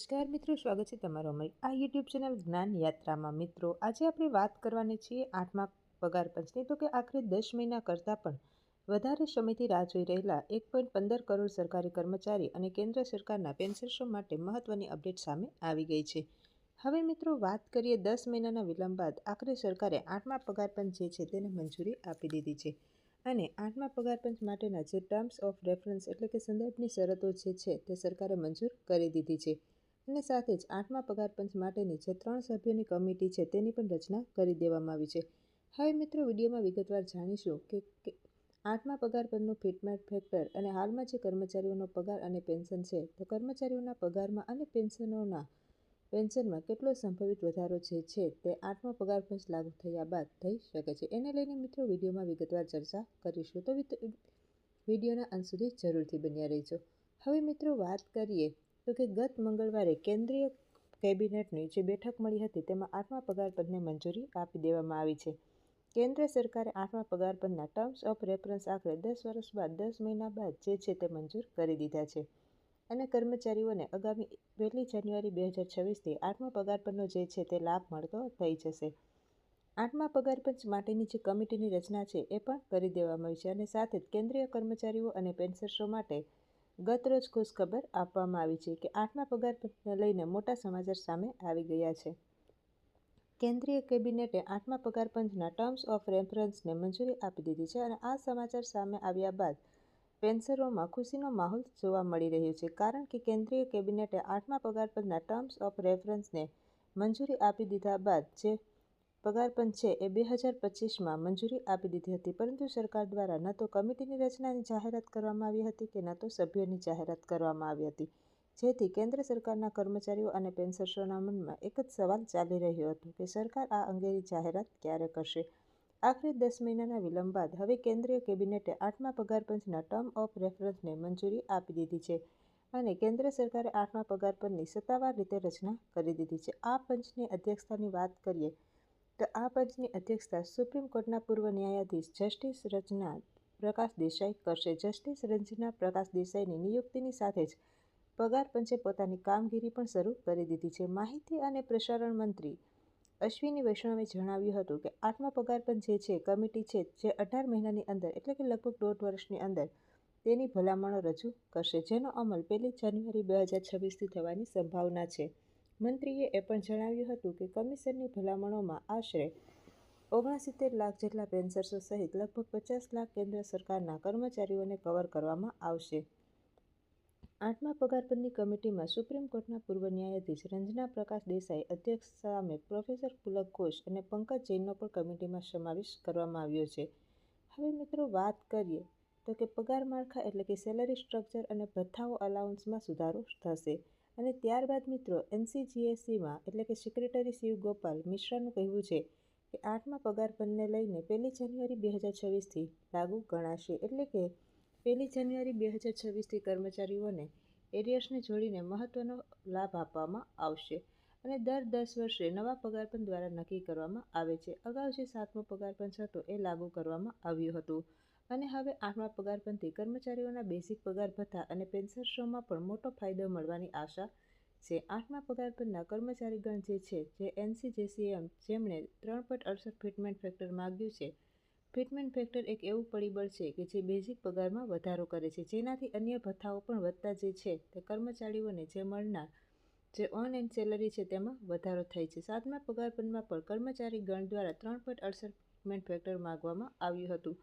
નમસ્કાર મિત્રો, સ્વાગત છે તમારો અમારી આ યુટ્યુબ ચેનલ જ્ઞાન યાત્રામાં. મિત્રો, આજે આપણે વાત કરવાની છીએ આઠમા પગાર પંચની. તો કે આખરે દસ મહિના કરતાં પણ વધારે સમયથી રાહ જોઈ રહેલા એક પોઈન્ટ પંદર કરોડ સરકારી કર્મચારી અને કેન્દ્ર સરકારના પેન્શનર્સો માટે મહત્વની અપડેટ સામે આવી ગઈ છે. હવે મિત્રો, વાત કરીએ દસ મહિનાના વિલંબ બાદ આખરે સરકારે આઠમા પગાર પંચ જે છે તેને મંજૂરી આપી દીધી છે. અને આઠમા પગાર પંચ માટેના જે ટર્મ્સ ઓફ રેફરન્સ એટલે કે સંદર્ભની શરતો જે છે તે સરકારે મંજૂર કરી દીધી છે. અને સાથે જ આઠમા પગાર પંચ માટેની જે ત્રણ સભ્યોની કમિટી છે તેની પણ રચના કરી દેવામાં આવી છે. હવે મિત્રો વિડીયોમાં વિગતવાર જાણીશું કે આઠમા પગાર ફિટમેટ ફેક્ટર અને હાલમાં જે કર્મચારીઓનો પગાર અને પેન્શન છે, તો કર્મચારીઓના પગારમાં અને પેન્શનોના પેન્શનમાં કેટલો સંભવિત વધારો જે છે તે આઠમા પગાર પંચ લાગુ થયા બાદ થઈ શકે છે. એને લઈને મિત્રો વિડીયોમાં વિગતવાર ચર્ચા કરીશું. તો વિડીયોના અંત સુધી જરૂરથી બન્યા રહેજો. હવે મિત્રો વાત કરીએ તો કે ગત મંગળવારે કેન્દ્રીય કેબિનેટની જે બેઠક મળી હતી, તેમાં આઠમા પગારપદને મંજૂરી આપી દેવામાં આવી છે. કેન્દ્ર સરકારે આઠમા પગારપદના ટર્મ્સ ઓફ રેફરન્સ આખરે દસ વર્ષ બાદ, દસ મહિના બાદ જે છે તે મંજૂર કરી દીધા છે. અને કર્મચારીઓને આગામી પહેલી જાન્યુઆરી બે હજાર છવ્વીસથી આઠમા પગાર જે છે તે લાભ મળતો થઈ જશે. આઠમા પગારપંચ માટેની જે કમિટીની રચના છે, એ પણ કરી દેવામાં આવી છે. અને સાથે જ કેન્દ્રીય કર્મચારીઓ અને પેન્શનર્સો માટે ગતરોજ ખુશખબર આપવામાં આવી છે કે આઠમા પગારપંચને લઈને મોટા સમાચાર સામે આવી ગયા છે. કેન્દ્રીય કેબિનેટે આઠમા પગારપંચના ટર્મ્સ ઓફ રેફરન્સને મંજૂરી આપી દીધી છે અને આ સમાચાર સામે આવ્યા બાદ પેન્સરોમાં ખુશીનો માહોલ જોવા મળી રહ્યો છે. કારણ કે કેન્દ્રીય કેબિનેટે આઠમા પગારપંચના ટર્મ્સ ઓફ રેફરન્સને મંજૂરી આપી દીધા બાદ જે પગાર પંચે એ બે હજાર પચીસમાં મંજૂરી આપી દીધી હતી, પરંતુ સરકાર દ્વારા ન તો કમિટીની રચનાની જાહેરાત કરવામાં આવી હતી કે ન તો સભ્યોની જાહેરાત કરવામાં આવી હતી. જેથી કેન્દ્ર સરકારના કર્મચારીઓ અને પેન્શનર્સોના મનમાં એક જ સવાલ ચાલી રહ્યો હતો કે સરકાર આ અંગેની જાહેરાત ક્યારે કરશે? આખરે દસ મહિનાના વિલંબ બાદ હવે કેન્દ્રીય કેબિનેટે આઠમા પગારપંચના ટર્મ ઓફ રેફરન્સને મંજૂરી આપી દીધી છે અને કેન્દ્ર સરકારે આઠમા પગારપંચની સત્તાવાર રીતે રચના કરી દીધી છે. આ પંચની અધ્યક્ષતાની વાત કરીએ તો આ પંચની અધ્યક્ષતા સુપ્રીમ કોર્ટના પૂર્વ ન્યાયાધીશ જસ્ટિસ રચના પ્રકાશ દેસાઈ કરશે. જસ્ટિસ રંજના પ્રકાશ દેસાઈની નિયુક્તિની સાથે જ પગાર પંચે પોતાની કામગીરી પણ શરૂ કરી દીધી છે. માહિતી અને પ્રસારણ મંત્રી અશ્વિની વૈષ્ણવે જણાવ્યું હતું કે આઠમા પગાર પંચ જે છે, કમિટી છે, જે અઢાર મહિનાની અંદર એટલે કે લગભગ દોઢ વર્ષની અંદર તેની ભલામણો રજૂ કરશે, જેનો અમલ પહેલી જાન્યુઆરી બે હજાર છવ્વીસથી થવાની સંભાવના છે. મંત્રીએ એ પણ જણાવ્યું હતું કે કમિશનની ભલામણોમાં આશરે ઓગણસિત્તેર લાખ જેટલા પેન્સર્સો સહિત લગભગ પચાસ લાખ કેન્દ્ર સરકારના કર્મચારીઓને કવર કરવામાં આવશે. આઠમા પગાર કમિટીમાં સુપ્રીમ કોર્ટના પૂર્વ ન્યાયાધીશ રંજના પ્રકાશ દેસાઈ અધ્યક્ષ સામે પ્રોફેસર પુલક ઘોષ અને પંકજ જૈનનો પણ કમિટીમાં સમાવેશ કરવામાં આવ્યો છે. હવે મિત્રો વાત કરીએ તો કે પગાર માળખા એટલે કે સેલરી સ્ટ્રક્ચર અને ભથ્થાઓ અલાઉન્સમાં સુધારો થશે. અને ત્યારબાદ મિત્રો, એનસીજીએસસીમાં, એટલે કે સેક્રેટરી શિવ ગોપાલ મિશ્રાનું કહેવું છે કે આઠમા પગાર પંચને લઈને પહેલી જાન્યુઆરી બે હજાર છવ્વીસથી લાગુ ગણાશે. એટલે કે પહેલી જાન્યુઆરી બે હજાર છવ્વીસથી કર્મચારીઓને એરિયર્સને જોડીને મહત્ત્વનો લાભ આપવામાં આવશે અને દર દસ વર્ષે નવા પગારપંચ દ્વારા નક્કી કરવામાં આવે છે. અગાઉ જે સાતમો પગારપંચ હતો એ લાગુ કરવામાં આવ્યું હતું. અને હવે આઠમા પગારપંથી કર્મચારીઓના બેઝિક પગાર ભથ્થા અને પેન્શનર્સોમાં પણ મોટો ફાયદો મળવાની આશા છે. આઠમા પગાર પંચના કર્મચારીગણ જે છે, જે એનસીજેસીએમ જેમણે ત્રણ પોઈન્ટ અડસઠ ફિટમેન્ટ ફેક્ટર માગ્યું છે. ફિટમેન્ટ ફેક્ટર એક એવું પરિબળ છે કે જે બેઝિક પગારમાં વધારો કરે છે. જેનાથી અન્ય ભથ્થાઓ પણ વધતા જે છે, તે કર્મચારીઓને જે મળનાર, જે ઓન એન્ડ સેલરી છે, તેમાં વધારો થાય છે. સાતમા પગારપંચમાં પણ કર્મચારી ગણ દ્વારા ત્રણ પોઈન્ટ અડસઠ ફિટમેન્ટ ફેક્ટર માગવામાં આવ્યું હતું.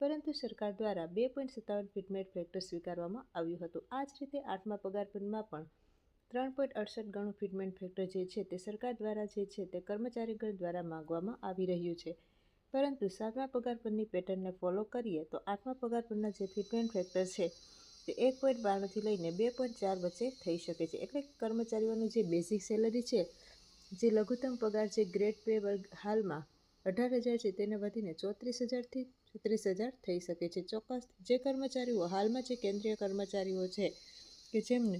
પરંતુ સરકાર દ્વારા બે પોઈન્ટ સત્તાવન ફિટમેન્ટ ફેક્ટર સ્વીકારવામાં આવ્યું હતું. આ જ રીતે આઠમા પગાર પંચમાં પણ ત્રણ પોઈન્ટ અડસઠ ગણું ફિટમેન્ટ ફેક્ટર જે છે તે સરકાર દ્વારા જે છે તે કર્મચારીગણ દ્વારા માગવામાં આવી રહ્યું છે. પરંતુ સાતમા પગાર પરની પેટર્નને ફોલો કરીએ તો આઠમા પગાર પરના જે ફિટમેન્ટ ફેક્ટર છે તે એક પોઈન્ટ બાણુંથી લઈને બે પોઈન્ટ ચાર વચ્ચે થઈ શકે છે. એટલે કર્મચારીઓની જે બેઝિક સેલરી છે, જે લઘુત્તમ પગાર જે ગ્રેડ પે વર્ગ હાલમાં અઢાર હજાર છે તેને વધીને ચોત્રીસ હજારથી છત્રીસ હજાર થઈ શકે છે. ચોક્કસ, જે કર્મચારીઓ હાલમાં જે કેન્દ્રીય કર્મચારીઓ છે કે જેમને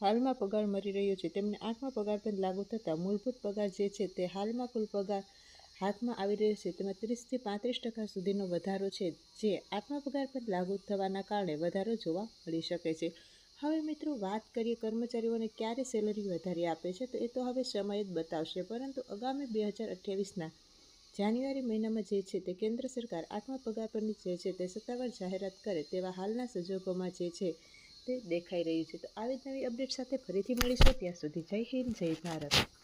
હાલમાં પગાર મળી રહ્યો છે, તેમને આઠમા પગાર પણ લાગુ થતાં મૂળભૂત પગાર જે છે તે હાલમાં કુલ પગાર હાથમાં આવી રહ્યો છે. તેમાં ત્રીસથી પાંત્રીસ ટકા સુધીનો વધારો છે, જે આઠમા પગાર પર લાગુ થવાના કારણે વધારો જોવા મળી શકે છે. હવે મિત્રો, વાત કરીએ કર્મચારીઓને ક્યારે સેલરી વધારી આપે છે, તો એ તો હવે સમય જ બતાવશે. પરંતુ આગામી બે હજાર અઠ્યાવીસના જાન્યુઆરી મહિનામાં જે છે તે કેન્દ્ર સરકાર આઠમા પગાર પરની જે છે તે સત્તાવાર જાહેરાત કરે તેવા હાલના સંજોગોમાં જે છે તે દેખાઈ રહ્યું છે. તો આવી જ નવી અપડેટ સાથે ફરીથી મળીશું. ત્યાં સુધી જય હિન્દ, જય ભારત.